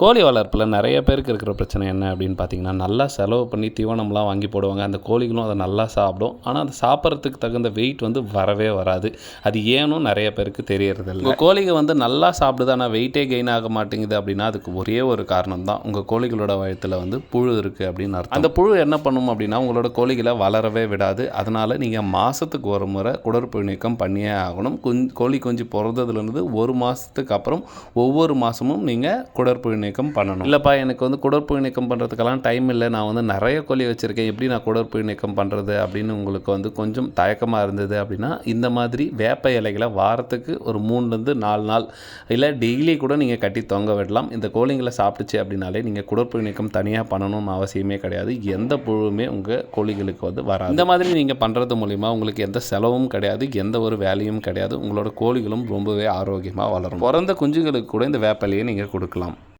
கோழி வளர்ப்பில் நிறைய பேருக்கு இருக்கிற பிரச்சனை என்ன அப்படின்னு பார்த்தீங்கன்னா நல்லா செலவு பண்ணி தீவனம்லாம் வாங்கி போடுவாங்க. அந்த கோழிகளும் அதை நல்லா சாப்பிடும். ஆனால் அது சாப்பிட்றதுக்கு தகுந்த வெயிட் வந்து வரவே வராது. அது ஏனும் நிறைய பேருக்கு தெரியறதில்ல. உங்கள் கோழிகள் வந்து நல்லா சாப்பிடுது? ஆனால் வெயிட்டே கெயின் ஆக மாட்டேங்குது அப்படின்னா அதுக்கு ஒரே ஒரு காரணம் தான். உங்கள் கோழிகளோட வயத்தில் வந்து புழு இருக்குது அப்படின்னு அர்த்தம். அந்த புழு என்ன பண்ணும் அப்படின்னா உங்களோட கோழிகளை வளரவே விடாது. அதனால் நீங்கள் மாதத்துக்கு ஒரு முறை குடற்புழு நீக்கம் பண்ணியே ஆகணும். குஞ் கோழி குஞ்சு பிறந்ததுலேருந்து ஒரு மாதத்துக்கு அப்புறம் ஒவ்வொரு மாதமும் நீங்கள் குடற்புழு நீக்கம் பண்ணணும். இல்லைப்பா எனக்கு வந்து குடற்புழு நீக்கம் பண்ணுறதுக்கெல்லாம் டைம் இல்லை. நான் வந்து நிறைய கோழி வச்சுருக்கேன். எப்படி நான் குடற்புழு நீக்கம் பண்ணுறது அப்படின்னு உங்களுக்கு வந்து கொஞ்சம் தயக்கமாக இருந்தது அப்படின்னா இந்த மாதிரி வேப்ப இலைகளை வாரத்துக்கு ஒரு மூணுலேருந்து நாலு நாள் இல்லை டெய்லி கூட நீங்கள் கட்டி தொங்க விடலாம். இந்த கோழிங்களை சாப்பிட்டுச்சு அப்படின்னாலே நீங்கள் குடற்புழு நீக்கம் தனியாக பண்ணணும்னு அவசியமே கிடையாது. எந்த புழுவுமே உங்கள் கோழிகளுக்கு வந்து வராது. இந்த மாதிரி நீங்கள் பண்ணுறது மூலிமா உங்களுக்கு எந்த செலவும் கிடையாது. எந்த ஒரு வேலையும் கிடையாது. உங்களோட கோழிகளும் ரொம்பவே ஆரோக்கியமாக வளரும். பிறந்த குஞ்சுகளுக்கு கூட இந்த வேப்பலையை நீங்கள் கொடுக்கலாம்.